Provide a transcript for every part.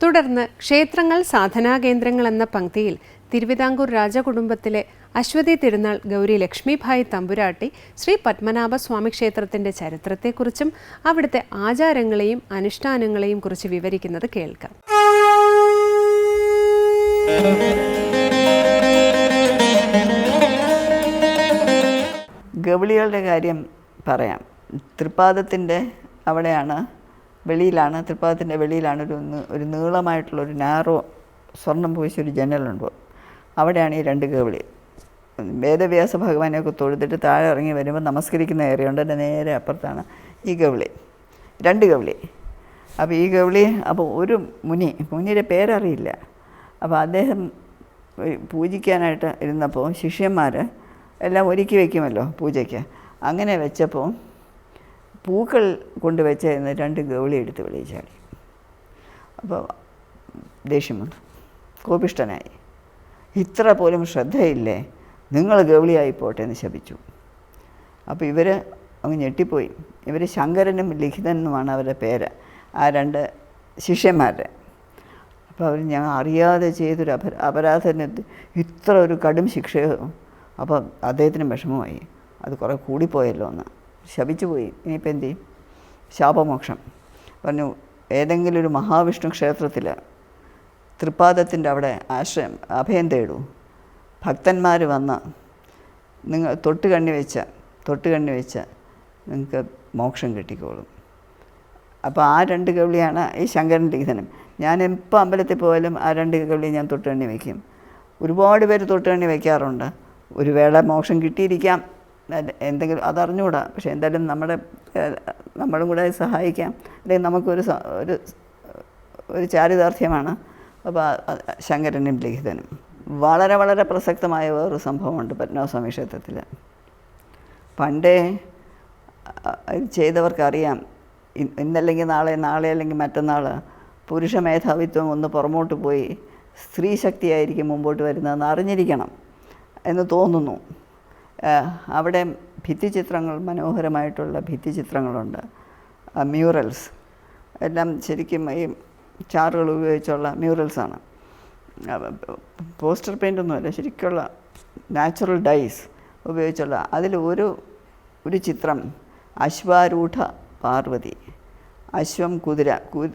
തുടർന്ന് ക്ഷേത്രങ്ങൾ സാധനാകേന്ദ്രങ്ങൾ എന്ന പങ്ക്തിയിൽ തിരുവിതാംകൂർ രാജകുടുംബത്തിലെ അശ്വതി തിരുനാൾ ഗൗരി ലക്ഷ്മിഭായ് തമ്പുരാട്ടി ശ്രീ പത്മനാഭ സ്വാമി ക്ഷേത്രത്തിന്റെ ചരിത്രത്തെക്കുറിച്ചും അവിടുത്തെ ആചാരങ്ങളെയും അനുഷ്ഠാനങ്ങളെയും കുറിച്ച് വിവരിക്കുന്നത് കേൾക്കാം. ഗവിളികളുടെ കാര്യം പറയാം. തൃപ്പാദത്തിന്റെ അവിടെയാണ് വെളിയിലാണ് തൃപ്പാദത്തിന്റെ വെളിയിലാണ് ഒരു ഒരു നീളമായിട്ടുള്ള ഒരു നാറോ സ്വർണം പൂശിയൊരു ജനലുണ്ട് അവിടെയാണ് ഈ രണ്ട് കേവിളി വേദവ്യാസ ഭഗവാനെയൊക്കെ തൊഴുതിട്ട് താഴെ ഇറങ്ങി വരുമ്പോൾ നമസ്കരിക്കുന്ന ഏറിയുണ്ട് എന്റെ നേരെ അപ്പുറത്താണ് ഈ ഗവിളി. രണ്ട് ഗവിളി. അപ്പോൾ ഈ ഗവിളി അപ്പോൾ ഒരു മുനി മുനിയുടെ പേരറിയില്ല. അപ്പോൾ അദ്ദേഹം പൂജിക്കാനായിട്ട് ഇരുന്നപ്പോൾ ശിഷ്യന്മാർ എല്ലാം ഒരുക്കി വയ്ക്കുമല്ലോ പൂജയ്ക്ക്. അങ്ങനെ വെച്ചപ്പോൾ പൂക്കൾ കൊണ്ട് വെച്ചിരുന്ന രണ്ട് ഗൗളി എടുത്ത് വെളിയിൽ അപ്പോൾ ദേഷ്യം വന്നു. കോപിഷ്ടനായി ഇത്ര പോലും ശ്രദ്ധയില്ലേ? നിങ്ങൾ ഗൗളിയായി പോട്ടെ എന്ന് ശപിച്ചു. അപ്പോൾ ഇവർ അങ്ങ് ഞെട്ടിപ്പോയി. ഇവർ ശങ്കരനും ലിഖിതനുമാണ് അവരുടെ പേര്. ആ രണ്ട് ശിഷ്യന്മാരുടെ. അപ്പോൾ അവർ ഞങ്ങൾ അറിയാതെ ചെയ്തൊരു അപ അപരാധത്തിന് ഇത്ര ഒരു കടും ശിക്ഷയോ? അപ്പോൾ അദ്ദേഹത്തിന് വിഷമമായി. അത് കുറേ കൂടിപ്പോയല്ലോ എന്ന്. ശപിച്ചു പോയി ഇനിയിപ്പോൾ എന്ത് ചെയ്യും? ശാപമോക്ഷം. പറഞ്ഞു ഏതെങ്കിലും ഒരു മഹാവിഷ്ണു ക്ഷേത്രത്തിൽ തൃപ്പാദത്തിന്റെ അവിടെ ആശ്രയം അഭയം തേടൂ. ഭക്തന്മാർ വന്ന് നിങ്ങൾ തൊട്ട് കണ്ണി വെച്ച തൊട്ട് കണ്ണി വെച്ച നിങ്ങൾക്ക് മോക്ഷം കിട്ടിക്കോളും. അപ്പോൾ ആ രണ്ട് കവിളിയാണ് ഈ ശങ്കരൻ ലിഖിതനും. ഞാൻ എപ്പോൾ അമ്പലത്തിൽ പോയാലും ആ രണ്ട് കവിളി ഞാൻ തൊട്ടുകണ്ണി വയ്ക്കും. ഒരുപാട് പേര് തൊട്ടുകണ്ണി വയ്ക്കാറുണ്ട്. ഒരു വേള മോക്ഷം കിട്ടിയിരിക്കാം. എന്തെങ്കിലും അതറിഞ്ഞുകൂടാ. പക്ഷേ എന്തായാലും നമ്മുടെ നമ്മളും കൂടെ സഹായിക്കാം. അല്ലെങ്കിൽ നമുക്കൊരു ഒരു ഒരു ചാരിതാർത്ഥ്യമാണ്. അപ്പോൾ ശങ്കരനും ലിഖിതനും. വളരെ വളരെ പ്രസക്തമായ വേറൊരു സംഭവമുണ്ട് പത്മനാഭസ്വാമി ക്ഷേത്രത്തിൽ പണ്ടേ ചെയ്തവർക്കറിയാം. ഇന്നല്ലെങ്കിൽ നാളെ നാളെ അല്ലെങ്കിൽ മറ്റന്നാൾ പുരുഷ മേധാവിത്വം ഒന്ന് പുറമോട്ട് പോയി സ്ത്രീ ശക്തിയായിരിക്കും മുമ്പോട്ട് വരുന്നതെന്ന് അറിഞ്ഞിരിക്കണം എന്ന് തോന്നുന്നു. അവിടെ ഭിത്തിചിത്രങ്ങൾ മനോഹരമായിട്ടുള്ള ഭിത്തിചിത്രങ്ങളുണ്ട്. മ്യൂറൽസ് എല്ലാം ശരിക്കും ഈ ചാറുകൾ ഉപയോഗിച്ചുള്ള മ്യൂറൽസാണ് പോസ്റ്റർ പെയിന്റ് ഒന്നുമല്ല ശരിക്കുള്ള നാച്ചുറൽ ഡൈസ് ഉപയോഗിച്ചുള്ള. അതിൽ ഒരു ഒരു ചിത്രം അശ്വാരൂഢ പാർവതി. അശ്വം കുതിര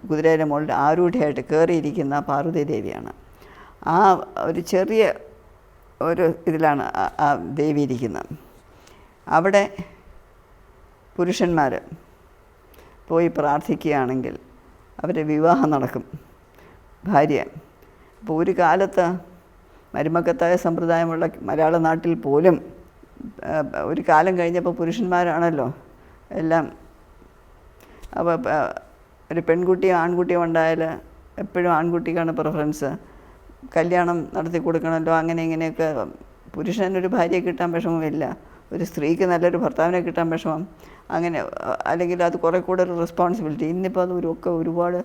കുതിരയുടെ മുകളിൽ ആരൂഢയായിട്ട് കയറിയിരിക്കുന്ന പാർവതി ദേവിയാണ്. ആ ഒരു ചെറിയ ഒരു ഇതിലാണ് ആ- ദേവി ഇരിക്കുന്നത്. അവിടെ പുരുഷന്മാർ പോയി പ്രാർത്ഥിക്കുകയാണെങ്കിൽ അവരെ വിവാഹം നടക്കും. ഭാര്യ. അപ്പോൾ ഒരു കാലത്ത് മരുമക്കത്തായ സമ്പ്രദായമുള്ള മലയാള നാട്ടിൽ പോലും ഒരു കാലം കഴിഞ്ഞപ്പോൾ പുരുഷന്മാരാണല്ലോ എല്ലാം. അപ്പോൾ ഒരു പെൺകുട്ടിയോ ആൺകുട്ടിയോ ഉണ്ടായാൽ എപ്പോഴും ആൺകുട്ടിക്കാണ് പ്രിഫറൻസ് കല്യാണം നടത്തി കൊടുക്കണമല്ലോ അങ്ങനെ ഇങ്ങനെയൊക്കെ. പുരുഷനൊരു ഭാര്യയെ കിട്ടാൻ വിഷമമില്ല. ഒരു സ്ത്രീക്ക് നല്ലൊരു ഭർത്താവിനെ കിട്ടാൻ വിഷമം. അങ്ങനെ അല്ലെങ്കിൽ അത് കുറേ കൂടെ ഒരു റെസ്പോൺസിബിലിറ്റി ഇന്നിപ്പോൾ അത് ഒരു ഒക്കെ ഒരുപാട്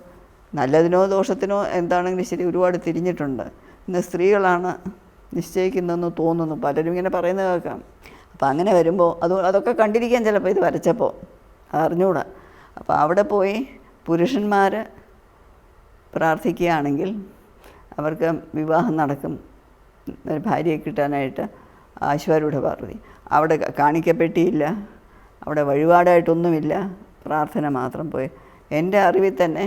നല്ലതിനോ ദോഷത്തിനോ എന്താണെങ്കിലും ശരി ഒരുപാട് തിരിഞ്ഞിട്ടുണ്ട്. ഇന്ന് സ്ത്രീകളാണ് നിശ്ചയിക്കുന്നതെന്ന് തോന്നുന്നു. പലരും ഇങ്ങനെ പറയുന്നത് കേൾക്കാം. അപ്പോൾ അങ്ങനെ വരുമ്പോൾ അത് അതൊക്കെ കണ്ടിരിക്കാൻ ചിലപ്പോൾ ഇത് വരച്ചപ്പോൾ അറിഞ്ഞുകൂടാ അപ്പോൾ അവിടെ പോയി പുരുഷന്മാർ പ്രാർത്ഥിക്കുകയാണെങ്കിൽ അവർക്ക് വിവാഹം നടക്കും. ഭാര്യയെ കിട്ടാനായിട്ട് ആശ്വാരൂഢ പാർവതി അവിടെ കാണിക്കപ്പെട്ടിയില്ല. അവിടെ വഴിപാടായിട്ടൊന്നുമില്ല. പ്രാർത്ഥന മാത്രം പോയി. എന്റെ അറിവിൽ തന്നെ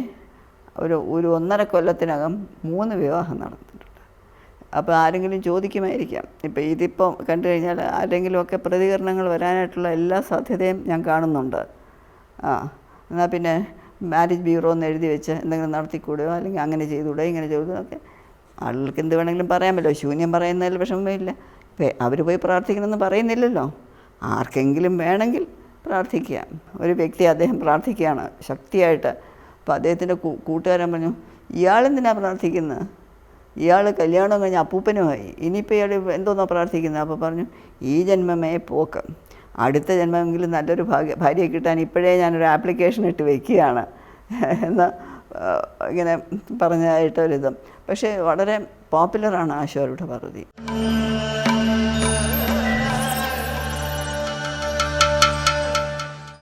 ഒരു ഒരു ഒന്നര കൊല്ലത്തിനകം മൂന്ന് വിവാഹം നടന്നിട്ടുണ്ട്. അപ്പോൾ ആരെങ്കിലും ചോദിക്കുമായിരിക്കാം. ഇപ്പോൾ ഇതിപ്പോൾ കണ്ടു കഴിഞ്ഞാൽ ആരെങ്കിലുമൊക്കെ പ്രതികരണങ്ങൾ വരാനായിട്ടുള്ള എല്ലാ സാധ്യതയും ഞാൻ കാണുന്നുണ്ട്. ആ എന്നാൽ പിന്നെ മാരേജ് ബ്യൂറോ എന്ന് എഴുതി വെച്ച് എന്തെങ്കിലും നടത്തിക്കൂടുകയോ അല്ലെങ്കിൽ അങ്ങനെ ചെയ്തുകൂടെ ഇങ്ങനെ ചെയ്തു ഒക്കെ ആളുകൾക്ക് എന്ത് വേണമെങ്കിലും പറയാമല്ലോ. ശൂന്യം പറയുന്നതിൽ വിഷമമില്ല. അവർ പോയി പ്രാർത്ഥിക്കണമെന്ന് പറയുന്നില്ലല്ലോ. ആർക്കെങ്കിലും വേണമെങ്കിൽ പ്രാർത്ഥിക്കുക. ഒരു വ്യക്തി അദ്ദേഹം പ്രാർത്ഥിക്കുകയാണ് ശക്തിയായിട്ട്. അപ്പോൾ അദ്ദേഹത്തിന്റെ കൂട്ടുകാരൻ പറഞ്ഞു ഇയാളെന്തിനാണ് പ്രാർത്ഥിക്കുന്നത് ഇയാൾ കല്യാണം കഴിഞ്ഞ അപ്പൂപ്പനുമായി. ഇനിയിപ്പോൾ ഇയാൾ എന്തോന്നോ പ്രാർത്ഥിക്കുന്നത് അപ്പോൾ പറഞ്ഞു ഈ ജന്മമേ പോക്ക്. അടുത്ത ജന്മമെങ്കിലും നല്ലൊരു ഭാഗ്യ ഭാര്യയെ കിട്ടാൻ ഇപ്പോഴേ ഞാനൊരു ആപ്ലിക്കേഷൻ ഇട്ട് വയ്ക്കുകയാണ് എന്ന് ആ, ഇങ്ങനെ പറഞ്ഞതായിട്ടൊരിതും പക്ഷേ വളരെ പോപ്പുലറാണ് ആശോരുടെ പാർവതി